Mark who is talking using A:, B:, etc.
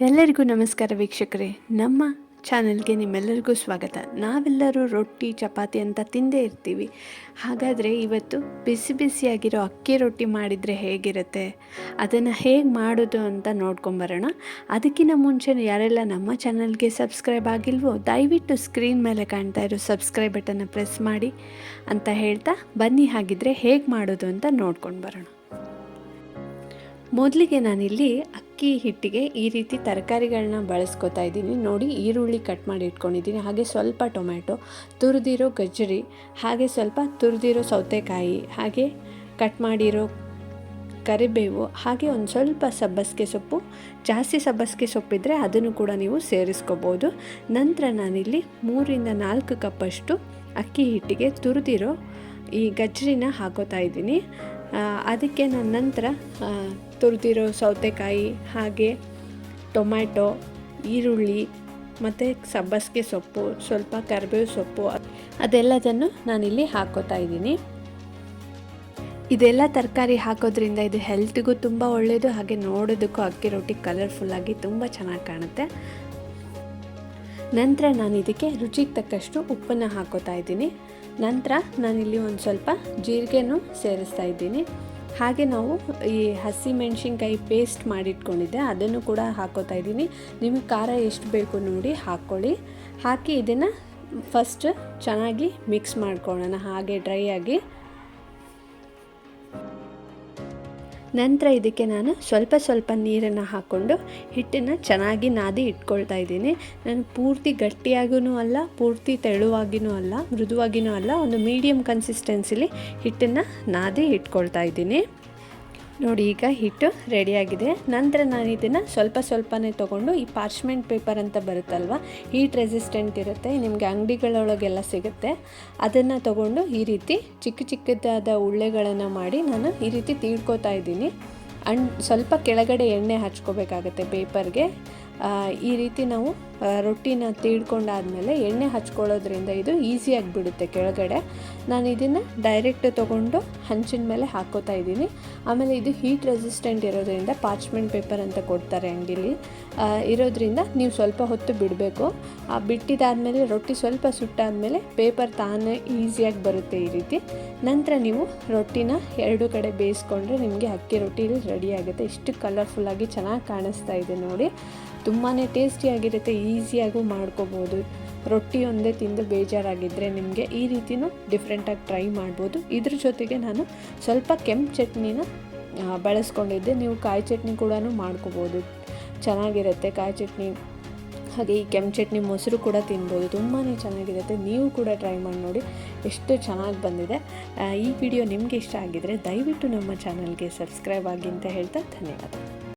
A: ಎಲ್ಲರಿಗೂ ನಮಸ್ಕಾರ ವೀಕ್ಷಕರೇ. ನಮ್ಮ ಚಾನಲ್ಗೆ ನಿಮ್ಮೆಲ್ಲರಿಗೂ ಸ್ವಾಗತ. ನಾವೆಲ್ಲರೂ ರೊಟ್ಟಿ, ಚಪಾತಿ ಅಂತ ತಿಂದೇ ಇರ್ತೀವಿ. ಹಾಗಾದರೆ ಇವತ್ತು ಬಿಸಿ ಬಿಸಿಯಾಗಿರೋ ಅಕ್ಕಿ ರೊಟ್ಟಿ ಮಾಡಿದರೆ ಹೇಗಿರುತ್ತೆ? ಅದನ್ನು ಹೇಗೆ ಮಾಡೋದು ಅಂತ ನೋಡ್ಕೊಂಬರೋಣ. ಅದಕ್ಕಿಂತ ಮುಂಚೆ ಯಾರೆಲ್ಲ ನಮ್ಮ ಚಾನಲ್ಗೆ ಸಬ್ಸ್ಕ್ರೈಬ್ ಆಗಿಲ್ವೋ, ದಯವಿಟ್ಟು ಸ್ಕ್ರೀನ್ ಮೇಲೆ ಕಾಣ್ತಾ ಇರೋ ಸಬ್ಸ್ಕ್ರೈಬ್ ಬಟನ್ನ ಪ್ರೆಸ್ ಮಾಡಿ ಅಂತ ಹೇಳ್ತಾ ಬನ್ನಿ. ಹಾಗಿದ್ರೆ ಹೇಗೆ ಮಾಡೋದು ಅಂತ ನೋಡ್ಕೊಂಡು ಬರೋಣ. ಮೊದಲಿಗೆ ನಾನಿಲ್ಲಿ ಅಕ್ಕಿ ಹಿಟ್ಟಿಗೆ ಈ ರೀತಿ ತರಕಾರಿಗಳನ್ನ ಬಳಸ್ಕೊತಾ ಇದ್ದೀನಿ. ನೋಡಿ, ಈರುಳ್ಳಿ ಕಟ್ ಮಾಡಿ ಇಟ್ಕೊಂಡಿದ್ದೀನಿ. ಹಾಗೆ ಸ್ವಲ್ಪ ಟೊಮ್ಯಾಟೊ, ತುರಿದಿರೋ ಗಜ್ಜರಿ, ಹಾಗೆ ಸ್ವಲ್ಪ ತುರಿದಿರೋ ಸೌತೆಕಾಯಿ, ಹಾಗೆ ಕಟ್ ಮಾಡಿರೋ ಕರಿಬೇವು, ಹಾಗೆ ಒಂದು ಸ್ವಲ್ಪ ಸಬ್ಬಸಿಗೆ ಸೊಪ್ಪು. ಜಾಸ್ತಿ ಸಬ್ಬಸಿಗೆ ಸೊಪ್ಪಿದ್ರೆ ಅದನ್ನು ಕೂಡ ನೀವು ಸೇರಿಸ್ಕೋಬೋದು. ನಂತರ ನಾನಿಲ್ಲಿ ಮೂರಿಂದ ನಾಲ್ಕು ಕಪ್ಪಷ್ಟು ಅಕ್ಕಿ ಹಿಟ್ಟಿಗೆ ತುರಿದಿರೋ ಈ ಗಜ್ಜರಿನ ಹಾಕೋತಾ ಇದ್ದೀನಿ. ಅದಕ್ಕೆ ನಾನು ನಂತರ ತುರಿದಿರೋ ಸೌತೆಕಾಯಿ, ಹಾಗೆ ಟೊಮ್ಯಾಟೊ, ಈರುಳ್ಳಿ, ಮತ್ತು ಸಬ್ಬಸಿಗೆ ಸೊಪ್ಪು, ಸ್ವಲ್ಪ ಕರಿಬೇವು ಸೊಪ್ಪು ಅದೆಲ್ಲದನ್ನು ನಾನಿಲ್ಲಿ ಹಾಕೋತಾ ಇದ್ದೀನಿ. ಇದೆಲ್ಲ ತರಕಾರಿ ಹಾಕೋದ್ರಿಂದ ಇದು ಹೆಲ್ತ್ಗೂ ತುಂಬ ಒಳ್ಳೆಯದು ಹಾಗೆ ನೋಡೋದಕ್ಕೂ ಅಕ್ಕಿ ರೊಟ್ಟಿ ಕಲರ್ಫುಲ್ಲಾಗಿ ತುಂಬ ಚೆನ್ನಾಗಿ ಕಾಣುತ್ತೆ. ನಂತರ ನಾನು ಇದಕ್ಕೆ ರುಚಿಗೆ ತಕ್ಕಷ್ಟು ಉಪ್ಪನ್ನು ಹಾಕೋತಾ ಇದ್ದೀನಿ. ನಂತರ ನಾನಿಲ್ಲಿ ಒಂದು ಸ್ವಲ್ಪ ಜೀರಿಗೆನೂ ಸೇರಿಸ್ತಾ ಇದ್ದೀನಿ. ಹಾಗೆ ನಾವು ಈ ಹಸಿ ಮೆಣಸಿನ್ಕಾಯಿ ಪೇಸ್ಟ್ ಮಾಡಿಟ್ಕೊಂಡಿದ್ದೆ, ಅದನ್ನು ಕೂಡ ಹಾಕೋತಾ ಇದ್ದೀನಿ. ನಿಮಗೆ ಖಾರ ಎಷ್ಟು ಬೇಕು ನೋಡಿ ಹಾಕ್ಕೊಳ್ಳಿ. ಹಾಕಿ ಇದನ್ನು ಫಸ್ಟ್ ಚೆನ್ನಾಗಿ ಮಿಕ್ಸ್ ಮಾಡ್ಕೊಳ್ಳೋಣ, ಹಾಗೆ ಡ್ರೈ ಆಗಿ. ನಂತರ ಇದಕ್ಕೆ ನಾನು ಸ್ವಲ್ಪ ಸ್ವಲ್ಪ ನೀರನ್ನು ಹಾಕ್ಕೊಂಡು ಹಿಟ್ಟನ್ನು ಚೆನ್ನಾಗಿ ನಾದಿ ಇಟ್ಕೊಳ್ತಾ ಇದ್ದೀನಿ. ನಾನು ಪೂರ್ತಿ ಗಟ್ಟಿಯಾಗೂ ಅಲ್ಲ, ಪೂರ್ತಿ ತೆಳುವಾಗಿಯೂ ಅಲ್ಲ ಮೃದುವಾಗಿಯೂ ಅಲ್ಲ, ಒಂದು ಮೀಡಿಯಮ್ ಕನ್ಸಿಸ್ಟೆನ್ಸಿಲಿ ಹಿಟ್ಟನ್ನು ನಾದಿ ಇಟ್ಕೊಳ್ತಾ ಇದ್ದೀನಿ. ನೋಡಿ, ಈಗ ಹಿಟ್ಟು ರೆಡಿಯಾಗಿದೆ ನಂತರ ನಾನು ಇದನ್ನು ಸ್ವಲ್ಪ ಸ್ವಲ್ಪನೇ ತೊಗೊಂಡು ಈ ಪಾರ್ಚ್ಮೆಂಟ್ ಪೇಪರ್ ಅಂತ ಬರುತ್ತಲ್ವ ಹೀಟ್ ರೆಸಿಸ್ಟೆಂಟ್ ಇರುತ್ತೆ, ನಿಮಗೆ ಅಂಗಡಿಗಳೊಳಗೆಲ್ಲ ಸಿಗುತ್ತೆ. ಅದನ್ನು ತೊಗೊಂಡು ಈ ರೀತಿ ಚಿಕ್ಕ ಚಿಕ್ಕದಾದ ಉಳ್ಳೆಗಳನ್ನು ಮಾಡಿ ನಾನು ಈ ರೀತಿ ತೀಡ್ಕೋತಾ ಇದ್ದೀನಿ. ಅಂಡ್ ಸ್ವಲ್ಪ ಕೆಳಗಡೆ ಎಣ್ಣೆ ಹಚ್ಕೋಬೇಕಾಗತ್ತೆ ಪೇಪರ್ಗೆ ಈ ರೀತಿ ನಾವು ರೊಟ್ಟಿನ ತೀಡ್ಕೊಂಡಾದಮೇಲೆ ಎಣ್ಣೆ ಹಚ್ಕೊಳ್ಳೋದ್ರಿಂದ ಇದು ಈಸಿಯಾಗಿ ಬಿಡುತ್ತೆ ಕೆಳಗಡೆ. ನಾನು ಇದನ್ನು ಡೈರೆಕ್ಟ್ ತೊಗೊಂಡು ಹಂಚಿನ ಮೇಲೆ ಹಾಕೋತಾ ಇದ್ದೀನಿ. ಆಮೇಲೆ ಇದು ಹೀಟ್ ರೆಸಿಸ್ಟೆಂಟ್ ಇರೋದ್ರಿಂದ ಪಾರ್ಚ್ಮೆಂಟ್ ಪೇಪರ್ ಅಂತ ಕೊಡ್ತಾರೆ ಅಂಗಡಿಲಿ. ಇರೋದ್ರಿಂದ ನೀವು ಸ್ವಲ್ಪ ಹೊತ್ತು ಬಿಡಬೇಕು. ಆ ಬಿಟ್ಟಿದ್ದಾದಮೇಲೆ ರೊಟ್ಟಿ ಸ್ವಲ್ಪ ಸುಟ್ಟಾದಮೇಲೆ ಪೇಪರ್ ತಾನೇ ಈಸಿಯಾಗಿ ಬರುತ್ತೆ ಈ ರೀತಿ. ನಂತರ ನೀವು ರೊಟ್ಟಿನ ಎರಡು ಕಡೆ ಬೇಯಿಸ್ಕೊಂಡ್ರೆ ನಿಮಗೆ ಅಕ್ಕಿ ರೊಟ್ಟಿ ರೆಡಿ ಆಗುತ್ತೆ. ಇಷ್ಟು ಕಲರ್ಫುಲ್ಲಾಗಿ ಚೆನ್ನಾಗಿ ಕಾಣಿಸ್ತಾ ಇದೆ ನೋಡಿ. ತುಂಬಾ ಟೇಸ್ಟಿಯಾಗಿರುತ್ತೆ ಈಸಿಯಾಗೂ ಮಾಡ್ಕೋಬೋದು. ರೊಟ್ಟಿ ಒಂದೇ ತಿಂದು ಬೇಜಾರಾಗಿದ್ದರೆ ನಿಮಗೆ ಈ ರೀತಿಯೂ ಡಿಫ್ರೆಂಟಾಗಿ ಟ್ರೈ ಮಾಡ್ಬೋದು. ಇದ್ರ ಜೊತೆಗೆ ನಾನು ಸ್ವಲ್ಪ ಕೆಂಪು ಚಟ್ನಿನ ಬಳಸ್ಕೊಂಡಿದ್ದೆ. ನೀವು ಕಾಯಿ ಚಟ್ನಿ ಕೂಡ ಮಾಡ್ಕೋಬೋದು. ಚೆನ್ನಾಗಿರುತ್ತೆ ಕಾಯಿ ಚಟ್ನಿ. ಹಾಗೆ ಈ ಕೆಂಪು ಚಟ್ನಿ ಮೊಸರು ಕೂಡ ತಿನ್ಬೋದು. ತುಂಬಾ ಚೆನ್ನಾಗಿರುತ್ತೆ. ನೀವು ಕೂಡ ಟ್ರೈ ಮಾಡಿ ನೋಡಿ. ಎಷ್ಟು ಚೆನ್ನಾಗಿ ಬಂದಿದೆ. ಈ ವಿಡಿಯೋ ನಿಮಗೆ ಇಷ್ಟ ಆಗಿದರೆ ದಯವಿಟ್ಟು ನಮ್ಮ ಚಾನಲ್ಗೆ ಸಬ್ಸ್ಕ್ರೈಬ್ ಆಗಿ ಅಂತ ಹೇಳ್ತಾ ಧನ್ಯವಾದ.